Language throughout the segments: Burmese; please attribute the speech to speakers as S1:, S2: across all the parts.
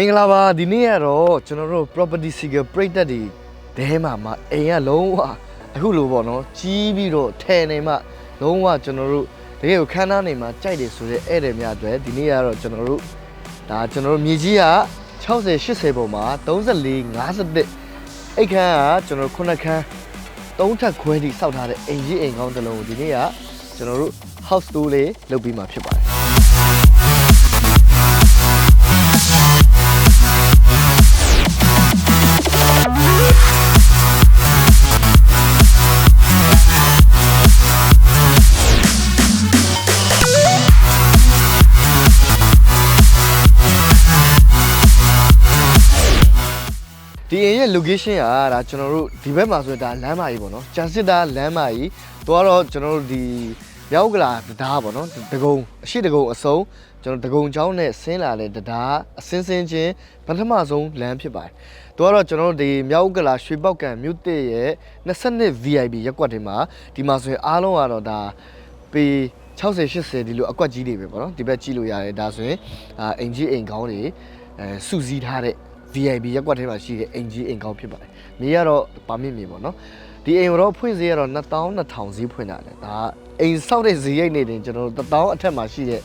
S1: မင်္ဂလာပါဒီနေ့ကတော့ကျွန်တော်တို့ property seeker ပြိတက်တွေတဲမှာမှအိမ်ကလုံးဝအခုလိုပေါ့နော်ကြီးပြီးတော့ထဲနေမှလုံးဝကျွန်တော်တို့တကယ်ကိုခန်းသားနေမှာကြိုက်တယ်ဆိုတဲ့ဧည့်သည်များအတွက်ဒီနေ့ကတော့ကျွန်တော်တို့ဒါကျွန်တော်တို့မြေကြီးက60 80ပုံမှာ34 51အိတ်ခန်းကကျွန်တော်တို့ခုနှစ်ခန်းသုံးထပ်ခွဲထိစောက်ထားတဲ့အိမ်ကြီးအိမ်ကောင်းတစ်လုံးကိုဒီနေ့ကကျွန်တော်တို့ house tour လေးလုပ်ပြီးမှဖြစ်ပါတယ် ဒီအိမ်ရဲ့ location ကဒါကျွန်တော်တို့ဒီဘက်မှာဆိုရင်ဒါလမ်းမကြီးပေါ့နော်ကျန်စစ်တာလမ်းမကြီးသူကတော့ကျွန်တော်တို့ဒီမြောက်ကလာတရားပေါ့နော်တကုံအရှိတကုံအစုံကျွန်တော်တကုံချောင်းနဲ့ဆင်းလာတဲ့တရားအစင်းစင်းချင်းပထမဆုံးလမ်းဖြစ်ပါတယ်သူကတော့ကျွန်တော်တို့ဒီမြောက်ကလာရွှေပောက်ကံမြို့တစ်ရဲ့22 VIP ရက်ကွက်တွေမှာဒီမှာဆိုရင်အားလုံးကတော့ဒါပေ60 80ဒီလိုအကွက်ကြီးတွေပဲပေါ့နော်ဒီဘက်ကြည့်လို့ရတယ်ဒါဆိုရင်အာအိမ်ကြီးအိမ်ကောင်းတွေအဲစုစည်းထားတဲ့ VIP ရက်ကွက်ထဲမှာရှိတဲ့အိမ်ကြီးအိမ်ကောင်းဖြစ်ပါတယ်။မြေကတော့ပါမစ်မြေပေါ့နော်။ဒီအိမ်တော့ဖွင့်ဈေးကတော့2200ဈေးဖွင့်တာလေ။ဒါအိမ်ဆောက်တဲ့ဈေးရိတ်နေတင်ကျွန်တော်တို့1000အထက်မှာရှိတဲ့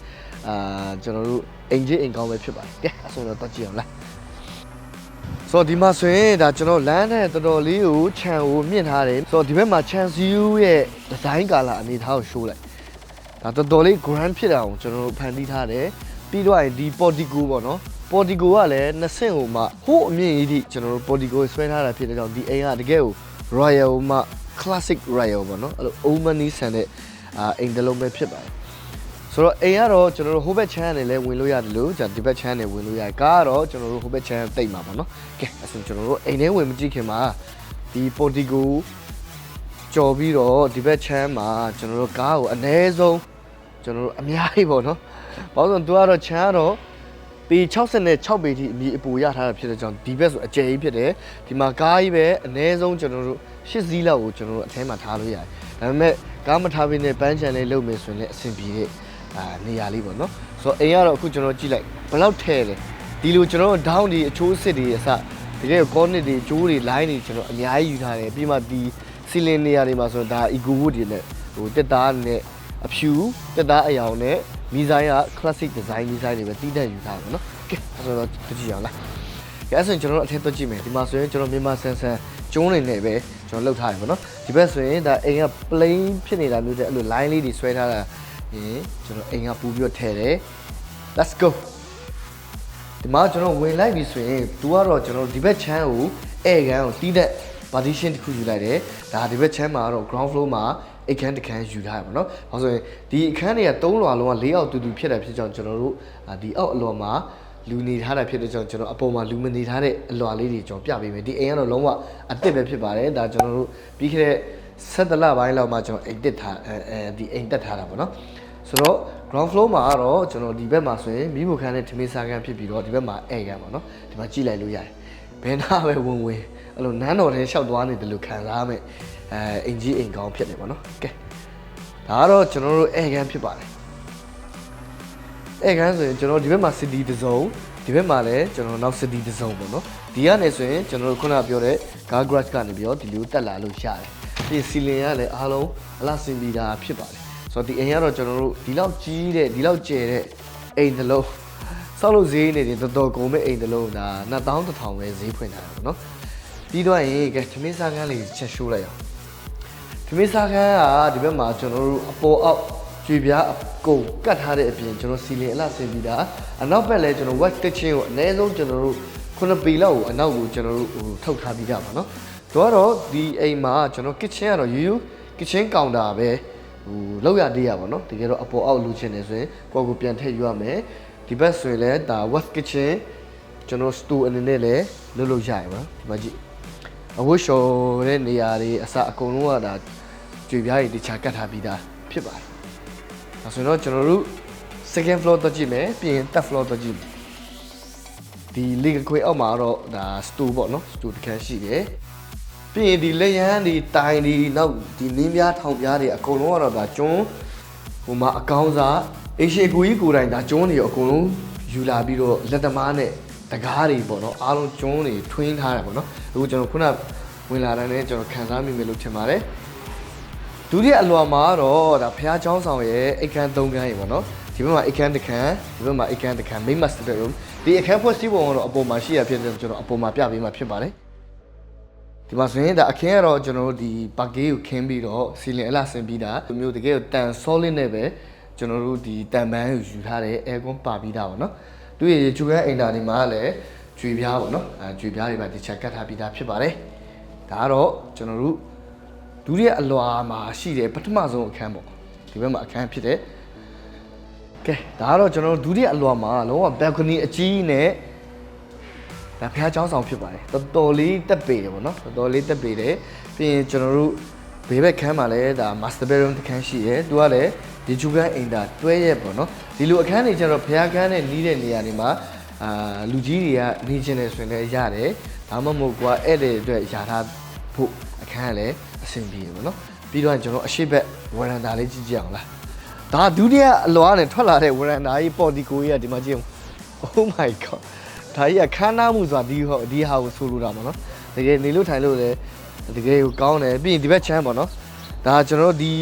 S1: အာကျွန်တော်တို့အိမ်ကြီးအိမ်ကောင်းပဲဖြစ်ပါတယ်။ကဲအဆိုတော့တော့ကြည့်အောင်လား။ဆိုတော့ဒီမှာဆိုရင်ဒါကျွန်တော်လမ်းနဲ့တော်တော်လေးကိုခြံကိုမြင့်ထားတယ်။ဆိုတော့ဒီဘက်မှာခြံစည်းရဲ့ဒီဇိုင်းကာလာအနေထားကိုရှိုးလိုက်။ဒါတော်တော်လေး grand ဖြစ်တာကိုကျွန်တော်တို့ဖန်တီးထားတယ်။ပြီးတော့ရင်ဒီ portico ပေါ့နော်။ portico ကလည်းနှစ်ဆင့်ဟိုမှဟိုးအမြင့်ကြီးထိကျွန်တော်တို့ portico ဆွဲထားတာဖြစ်တဲ့ကြောင့်ဒီအိမ်ကတကယ်ကို royal မှ classic royal ပေါ့နော်အဲ့လို old money ဆန်တဲ့အာအိမ်တစ်လုံးပဲဖြစ်ပါတယ်ဆိုတော့အိမ်ကတော့ကျွန်တော်တို့ဟိုဘက်ချမ်းနဲ့လည်းဝင်လို့ရတယ်လို့じゃဒီဘက်ချမ်းနဲ့ဝင်လို့ရတယ်ကားကတော့ကျွန်တော်တို့ဟိုဘက်ချမ်းတိတ်မှာပေါ့နော်ကဲအဲ့ဆိုကျွန်တော်တို့အိမ်ထဲဝင်မကြည့်ခင်မှာဒီ portico ကြော်ပြီးတော့ဒီဘက်ချမ်းမှာကျွန်တော်တို့ကားကိုအ ਨੇ ဆုံးကျွန်တော်တို့အများကြီးပေါ့နော်ဘာလို့လဲဆိုတော့သူကတော့ချမ်းကတော့ ပေ66ပေထိအမြင့်အပူရထားတာဖြစ်တဲ့ကြောင့်ဒီဘက်ဆိုအကျယ်ကြီးဖြစ်တယ်ဒီမှာကားကြီးပဲအ ਨੇ ဆုံးကျွန်တော်တို့8စီးလောက်ကိုကျွန်တော်တို့အထဲမှာထားလို့ရတယ်ဒါပေမဲ့ကားမထားဘဲနဲ့ပန်းချန်လေးလုပ်မယ်ဆိုရင်လည်းအဆင်ပြေတဲ့အာနေရာလေးပေါ့နော်ဆိုတော့အိမ်ကတော့အခုကျွန်တော်ကြည့်လိုက်ဘယ်လောက်ထဲလဲဒီလိုကျွန်တော်တို့ down ဒီအချိုးအစ်တွေအစတကယ်ကောနစ်တွေကျိုးတွေ line တွေကျွန်တော်အများကြီးယူထားတယ်ပြီးမှဒီစီလင်နေရာတွေမှာဆိုတော့ဒါ eco wood တွေနဲ့ဟိုတက်သားနဲ့အဖြူတက်သားအယောင်နဲ့ မီဇိုင်းက classic design ဒီဇိုင်းတွေပဲတီးတန့်ယူထားတယ်နော်ကဲအဲ့ဆိုတော့ကြည့်ရအောင်လားကဲအဲ့ဆိုရင်ကျွန်တော်တို့အထက်တော့ကြည့်မယ်ဒီမှာဆိုရင်ကျွန်တော်မြန်မာဆန်ဆန်ကျုံးနေနေပဲကျွန်တော်လှုပ်ထားတယ်ပေါ့နော်ဒီဘက်ဆိုရင်ဒါအိမ်က plain ဖြစ်နေတာမျိုးတဲ့အဲ့လို line လေးတွေဆွဲထားတာရင်ကျွန်တော်အိမ်ကပူပြီးတော့ထည့်တယ် let's go ဒီမှာကျွန်တော်ဝင်လိုက်ပြီဆိုရင် तू ကတော့ကျွန်တော်ဒီဘက်ချမ်းကိုဧကန်ကိုတီးတဲ့ partition တစ်ခုယူလိုက်တယ်ဒါဒီဘက်ချမ်းမှာကတော့ ground floor မှာ အခန်းတစ်ခန်းယူထားရပါတော့။ဘာလို့ဆိုရင်ဒီအခန်းတွေက၃လွာလုံးက၄အောက်တူတူဖြစ်တာဖြစ်ကြောင်းကျွန်တော်တို့အာဒီအောက်အလွာမှာလူနေထားတာဖြစ်တဲ့ကြောင့်ကျွန်တော်အပေါ်မှာလူမနေထားတဲ့အလွာလေးတွေကျွန်တော်ပြပေးမယ်။ဒီအိမ်ကတော့လုံးဝအသစ်ပဲဖြစ်ပါတယ်။ဒါကျွန်တော်တို့ပြီးခဲ့တဲ့7လပိုင်းလောက်မှကျွန်တော်အိမ်တက်ထားအဲအဲဒီအိမ်တက်ထားတာပေါ့နော်။ဆိုတော့ ground floor မှာကတော့ကျွန်တော်ဒီဘက်မှာဆိုရင်မိဖို့ခန်းနဲ့ထမင်းစားခန်းဖြစ်ပြီးတော့ဒီဘက်မှာဧကန်ပေါ့နော်။ဒီမှာကြည့်လိုက်လို့ရတယ်။ ဘယ်နာပဲဝင်ဝင်အဲ့လိုနန်းတော်ထဲလျှောက်သွားနေတယ်လို့ခံစားမယ်အဲအင်ကြီးအိမ်ကောင်းဖြစ်နေပါတော့ကဲဒါကတော့ကျွန်တော်တို့ဧကန်ဖြစ်ပါတယ်ဧကန်ဆိုရင်ကျွန်တော်ဒီဘက်မှာ city တစ်စုံဒီဘက်မှာလည်းကျွန်တော်နောက် city တစ်စုံပေါ့နော်ဒီကနေဆိုရင်ကျွန်တော်တို့ခုနကပြောတဲ့ gar garage ကနေပြီးတော့ဒီလိုတက်လာလို့ရတယ်ဒီစီလင်ကလည်းအားလုံးအလားစင်ပြီးတာဖြစ်ပါတယ်ဆိုတော့ဒီအိမ်ကတော့ကျွန်တော်တို့ဒီလောက်ကြီးတဲ့ဒီလောက်ကျယ်တဲ့အိမ်တစ်လုံး ဆောက်လို့ဈေးနေတယ်တော်တော်ကုန်မဲ့အိမ်တစ်လုံးဒါ2000 1000ပဲဈေးဖွင့်ထားတယ်ပေါ့နော်ပြီးတော့ရင်ကဲသမင်းစားကန်းလေးချက်ရှိုးလိုက်အောင်သမင်းစားကန်းကဒီဘက်မှာကျွန်တော်တို့အပေါ်အောက်ကြွေပြားအကုန်ကတ်ထားတဲ့အပြင်ကျွန်တော်စီလင်အလှဆင်ပြီးတာအနောက်ဘက်လည်းကျွန်တော် white kitchen ကိုအနည်းဆုံးကျွန်တော်တို့ခုနှစ်ပေလောက်ကိုအနောက်ကိုကျွန်တော်တို့ဟိုထုတ်ထားပြီးတာပါနော်တော့တော့ဒီအိမ်မှာကျွန်တော် kitchen ကတော့ယူယူ kitchen counter ပဲဟိုလောက်ရသေးရပါတော့တကယ်တော့အပေါ်အောက်လူချင်နေဆိုရင်ကိုယ့်ကိုပြန်ထည့်ယူရမယ် ဒီဘက်ဆိုရင်လည်းဒါ west kitchen ကျွန်တော် store အနေနဲ့လည်းလုပ်လို့ရရပါဒီမှာကြည့်အဝတ်လျှော်တဲ့နေရာတွေအစအကုန်လုံးကဒါကြွေပြားတွေတခြားကတ်ထားပြီးသားဖြစ်ပါတယ်ဒါဆိုရင်တော့ကျွန်တော်တို့ second floor တော့ကြည့်မယ်ပြီးရင် third floor တော့ကြည့်မယ်ဒီ legal ခွေအောက်မှာတော့ဒါ store ပေါ့နော် store တစ်ခန်းရှိတယ်ပြီးရင်ဒီလက်ရန်ဒီတိုင်ဒီနောက်ဒီနင်းပြားထောင်ပြားတွေအကုန်လုံးကတော့ဒါကျွန်းဟိုမှာအကောင်းစား အေရှေကိုကြီးကိုယ်တိုင်ဒါကျွန်းတွေအကုန်လုံးယူလာပြီးတော့လက်သမားနဲ့ တကားတွေပေါ့နော်အားလုံးကျွန်းတွေထွင်းထားတယ်ပေါ့နော်အခုကျွန်တော်ခုနဝင်လာတဲ့နဲ့ကျွန်တော်ခံစားမိမယ်လို့ထင်ပါတယ်ဒုတိယအလွာမှာတော့ဒါဖះเจ้าဆောင်ရဲ့အိတ်ခမ်း၃ခန်းရေပေါ့နော်ဒီဘက်မှာအိတ်ခမ်းတစ်ခန်းဒီဘက်မှာအိတ်ခမ်းတစ်ခန်း main master bedroom ဒီအခန်းဖွဲ့စည်းပုံကတော့အပေါ်မှာရှိရဖြစ်တဲ့ကျွန်တော်အပေါ်မှာပြပေးမှာဖြစ်ပါတယ်ဒီမှာဆိုရင်ဒါအခင်းကတော့ကျွန်တော်တို့ဒီပါကေးကိုခင်းပြီးတော့စီလင်အလားဆင်ပြီးတာဒီမျိုးတကယ်တန် solid နဲ့ပဲ ကျွန်တော်တို့ဒီတန်ပန်းကိုယူထားတယ် aircon ပါပြီးတာပေါ့နော်သူရဲ့ဂျူကန်အိမ်တာဒီမှာလည်းကြွေပြားပေါ့နော်အဲကြွေပြားတွေပါဒီချက်ကတ်ထားပြီးသားဖြစ်ပါတယ်ဒါကတော့ကျွန်တော်တို့ဒုတိယအလွာမှာရှိတဲ့ပထမဆုံးအခန်းပေါ့ဒီဘက်မှာအခန်းဖြစ်တဲ့ကဲဒါကတော့ကျွန်တော်တို့ဒုတိယအလွာမှာလုံးဝ balcony အကြီးနဲ့ဒါဖះเจ้าဆောင်ဖြစ်ပါတယ်တော်တော်လေးတက်ပေတယ်ပေါ့နော်တော်တော်လေးတက်ပေတယ်ပြီးရင်ကျွန်တော်တို့ဘေးဘက်ခန်းမှာလည်းဒါ master bedroom တစ်ခန်းရှိတယ်သူကလည်း ဒီဂျူကန်အိမ်တာတွဲရက်ပေါ့နော်ဒီလိုအခန်းတွေကျတော့ဖះခန်းနဲ့နီးတဲ့နေရာတွေမှာအာလူကြီးတွေကနေကျင်တယ်ဆိုရင်လည်းရတယ်ဒါမှမဟုတ်ကွာဧည့်သည်အတွက်ယာထားဖို့အခန်းကလည်းအဆင်ပြေပေါ့နော်ပြီးတော့ကျွန်တော်အရှိဘက်ဝရန်တာလေးကြည့်ကြည့်အောင်လားဒါဒုတိယအလွားနဲ့ထွက်လာတဲ့ဝရန်တာကြီးပေါ်တီကိုကြီးကဒီမှာကြည့်အောင် Oh my god ဒါကြီးကခမ်းနားမှုဆိုတာဒီဟောဒီဟာကိုဆိုလိုတာပေါ့နော်တကယ်နေလို့ထိုင်လို့လည်းတကယ်ကိုကောင်းတယ်ပြီးရင်ဒီဘက်ချမ်းပေါ့နော်ဒါကျွန်တော်တို့ဒီ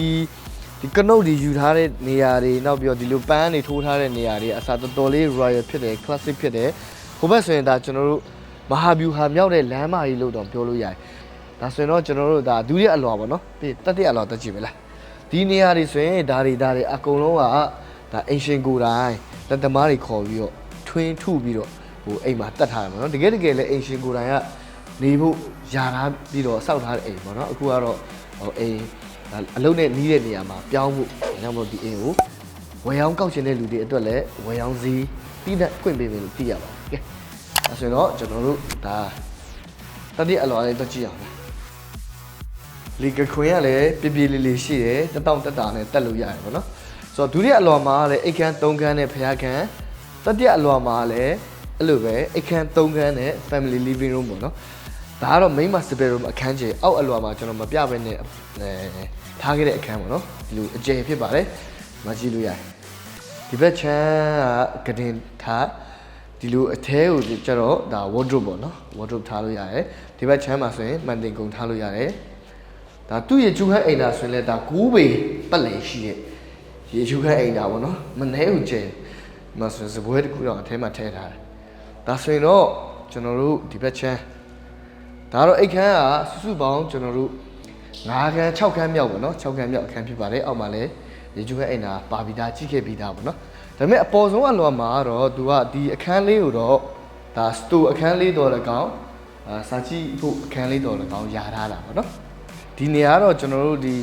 S1: ဒီကနုတ်ဒီယူထားတဲ့နေရာတွေနောက်ပြီးတော့ဒီလိုပန်းတွေထိုးထားတဲ့နေရာတွေအစားတော်တော်လေး royal ဖြစ်တယ် classic ဖြစ်တယ်ဟိုဘက်ဆိုရင်ဒါကျွန်တော်တို့မဟာဗျူဟာမြောက်တဲ့လမ်းမကြီးလို့တော့ပြောလို့ရတယ်ဒါဆိုရင်တော့ကျွန်တော်တို့ဒါဒုတိယအလွာပေါ့နော်ပြီးတတိယအလွာတက်ကြည့်မယ်လားဒီနေရာတွေဆိုရင်ဒါတွေဒါတွေအကုန်လုံးကဒါအင်ရှင်ကိုယ်တိုင်လက်သမားတွေခေါ်ပြီးတော့ထွင်းထုပြီးတော့ဟိုအိမ်မှာတတ်ထားတယ်ပေါ့နော်တကယ်တကယ်လည်းအင်ရှင်ကိုယ်တိုင်ကနေဖို့ယာထားပြီးတော့စောက်ထားတဲ့အိမ်ပေါ့နော်အခုကတော့ဟိုအိမ် အလုံးနဲ့နီးတဲ့နေရာမှာပြောင်းဖို့ဒါကြောင့်မို့ဒီအိမ်ကိုဝယ်ရောင်းကောက်ချင်တဲ့လူတွေအတွက်လည်းဝယ်ရောင်းစည်းပြီးတဲ့ခွင့်ပေးမယ်လို့သိရပါတယ်ကဲအဲဆိုရင်တော့ကျွန်တော်တို့ဒါတတိယအလွာလေးတက်ကြည့်အောင်လားလီကခွင်ကလည်းပြပြလေးလေးရှိတယ်တက်တောင့်တက်တာနဲ့တက်လို့ရတယ်ပေါ့နော်ဆိုတော့ဒုတိယအလွာမှာလည်းအိတ်ခမ်း၃ခန်းနဲ့ဖျားခန်းတတိယအလွာမှာလည်းအဲ့လိုပဲအိတ်ခမ်း၃ခန်းနဲ့ family living room ပေါ့နော် ဒါကတော့ main master bedroom အခန်းကြီးအောက်အလွာမှာကျွန်တော်မပြဘဲနဲ့အဲထားခဲ့တဲ့အခန်းပေါ့နော်ဒီလိုအကျယ်ဖြစ်ပါတယ်မကြည့်လို့ရတယ်ဒီဘက်ချမ်းကကတင်ထားဒီလိုအထဲကိုကျတော့ဒါ wardrobe ပေါ့နော် wardrobe ထားလို့ရတယ်ဒီဘက်ချမ်းမှာဆိုရင်မှန်တင်ကုန်ထားလို့ရတယ်ဒါသူ့ရဲ့ကျူခန်းအိမ်သာဆိုရင်လည်းဒါ9ပေပတ်လည်ရှိရဲ့ရေကျူခန်းအိမ်သာပေါ့နော်မနှဲကိုကျဲမဆိုစပွဲတစ်ခုတော့အထဲမှာထည့်ထားတယ်ဒါဆိုရင်တော့ကျွန်တော်တို့ဒီဘက်ချမ်း ဒါတော့အိတ်ခမ်းကစုစုပေါင်းကျွန်တော်တို့9ခန်း6ခန်းမြောက်ပေါ့နော်6ခန်းမြောက်အခန်းဖြစ်ပါတယ်အောက်မှာလည်းရေကျူခန်းအိမ်သာပါပြီးသားကြည့်ခဲ့ပြီးသားပေါ့နော်ဒါပေမဲ့အပေါ်ဆုံးအလွန်မှာတော့သူကဒီအခန်းလေးကိုတော့ဒါစတိုအခန်းလေးတော့လည်းကောင်းအာစာကြည့်ဖို့အခန်းလေးတော့လည်းကောင်းယာထားတာပေါ့နော်ဒီနေရာတော့ကျွန်တော်တို့ဒီ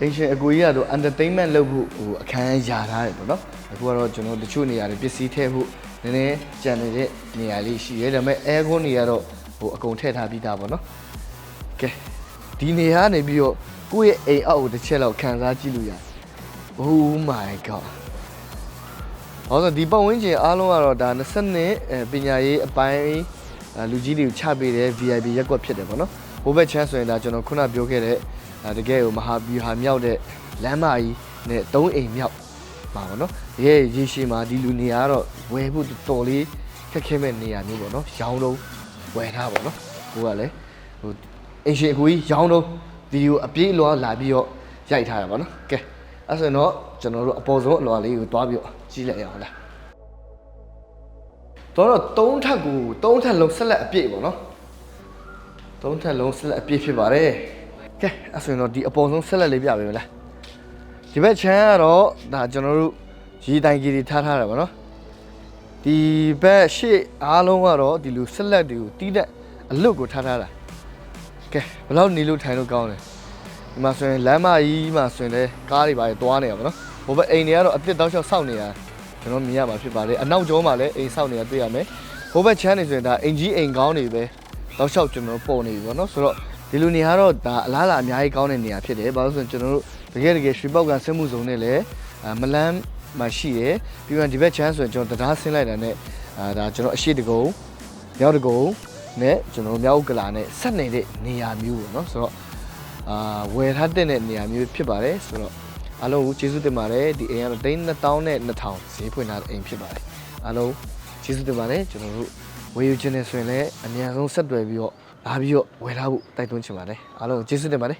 S1: အင်ရှင်အကိုကြီးကတော့ entertainment လုပ်ဖို့ဟိုအခန်းယာထားတယ်ပေါ့နော်အခုကတော့ကျွန်တော်တချို့နေရာတွေပစ္စည်းထည့်ဖို့နည်းနည်းကြံနေတဲ့နေရာလေးရှိရဲဒါပေမဲ့ aircon တွေကတော့ ဟိုအကုန်ထည့်ထားပြီးသားပေါ့နော်ကဲဒီနေရာနေပြီးတော့ကိုယ့်ရဲ့အိမ်အောက်ကိုတစ်ချက်လောက်ခံစားကြည့်လို့ရတယ် Oh my god ဟောဆိုဒီပတ်ဝန်းကျင်အားလုံးကတော့ဒါ20နှစ်အဲပညာရေးအပိုင်းအဲလူကြီးတွေကိုချပေးတဲ့ VIP ရက်ကွက်ဖြစ်တယ်ပေါ့နော်ဟိုဘက်ချမ်းဆိုရင်ဒါကျွန်တော်ခုနပြောခဲ့တဲ့အဲတကယ်ကိုမဟာဗျူဟာမြောက်တဲ့လမ်းမကြီးနဲ့၃အိမ်မြောက်ပါပေါ့နော်တကယ်ရေရှည်မှာဒီလူနေရာကတော့ဝယ်ဖို့တော်တော်လေးခက်ခဲမဲ့နေရာမျိုးပေါ့နော်ရောင်းတော့ ဝယ်ထားပေါ့နော်ဟိုကလည်းဟိုအင်ရှင်အကူကြီးရောင်းတော့ဗီဒီယိုအပြည့်အလွှာလာပြီးတော့ရိုက်ထားတာပေါ့နော်ကဲအဲ့ဆိုရင်တော့ကျွန်တော်တို့အပေါ်ဆုံးအလွှာလေးကိုတွားပြီးတော့ကြည့်လိုက်ရအောင်လားတော့တော့၃ထပ်ကို၃ထပ်လုံးဆက်လက်အပြည့်ပေါ့နော်၃ထပ်လုံးဆက်လက်အပြည့်ဖြစ်ပါတယ်ကဲအဲ့ဆိုရင်တော့ဒီအပေါ်ဆုံးဆက်လက်လေးပြပေးမလားဒီဘက်ချမ်းကတော့ဒါကျွန်တော်တို့ရေတိုင်ကြီးတွေထားထားတာပေါ့နော် ဒီဘက်ရှေ့အားလုံးကတော့ဒီလိုဆက်လက်တွေကိုတီးတဲ့အလွတ်ကိုထားထားတာကဲဘယ်လောက်နေလို့ထိုင်လို့ကောင်းလဲဒီမှာဆိုရင်လမ်းမကြီးမှာဆိုရင်လည်းကားတွေပါတွေသွားနေရပါတော့ဟိုဘက်အိမ်တွေကတော့အစ်စ်တောက်လျှောက်စောင့်နေရကျွန်တော်မြင်ရမှာဖြစ်ပါတယ်အနောက်ကျောမှာလည်းအိမ်စောင့်နေတာတွေ့ရမယ်ဟိုဘက်ချမ်းနေဆိုရင်ဒါအိမ်ကြီးအိမ်ကောင်းတွေပဲတောက်လျှောက်ကျွန်တော်ပေါ်နေပြီပေါ့နော်ဆိုတော့ဒီလိုနေရာတော့ဒါအလားအလာအများကြီးကောင်းတဲ့နေရာဖြစ်တယ်ဘာလို့ဆိုရင်ကျွန်တော်တို့တကယ်တကယ်ရွှေပောက်ကန်ဆင်းမှုစုံနဲ့လည်းအာမလန်း မှာရှိတယ်ပြီးတော့ဒီဘက်ချမ်းဆိုရင်ကျွန်တော်တရားဆင်းလိုက်တာနဲ့အာဒါကျွန်တော်အရှိတကုံမြောက်တကုံနဲ့ကျွန်တော်မြောက်ကလာနဲ့ဆက်နေတဲ့နေရာမျိုးပေါ့နော်ဆိုတော့အာဝယ်ထားတဲ့နေရာမျိုးဖြစ်ပါတယ်ဆိုတော့အားလုံးကိုကျေးဇူးတင်ပါတယ်ဒီအိမ်ကတော့တိန်း2000နဲ့2000ဈေးဖွင့်ထားတဲ့အိမ်ဖြစ်ပါတယ်အားလုံးကျေးဇူးတင်ပါတယ်ကျွန်တော်တို့ဝယ်ယူခြင်းနဲ့ဆိုရင်လည်းအများဆုံးဆက်တွယ်ပြီးတော့လာပြီးတော့ဝယ်ထားဖို့တိုက်တွန်းချင်ပါတယ်အားလုံးကျေးဇူးတင်ပါတယ်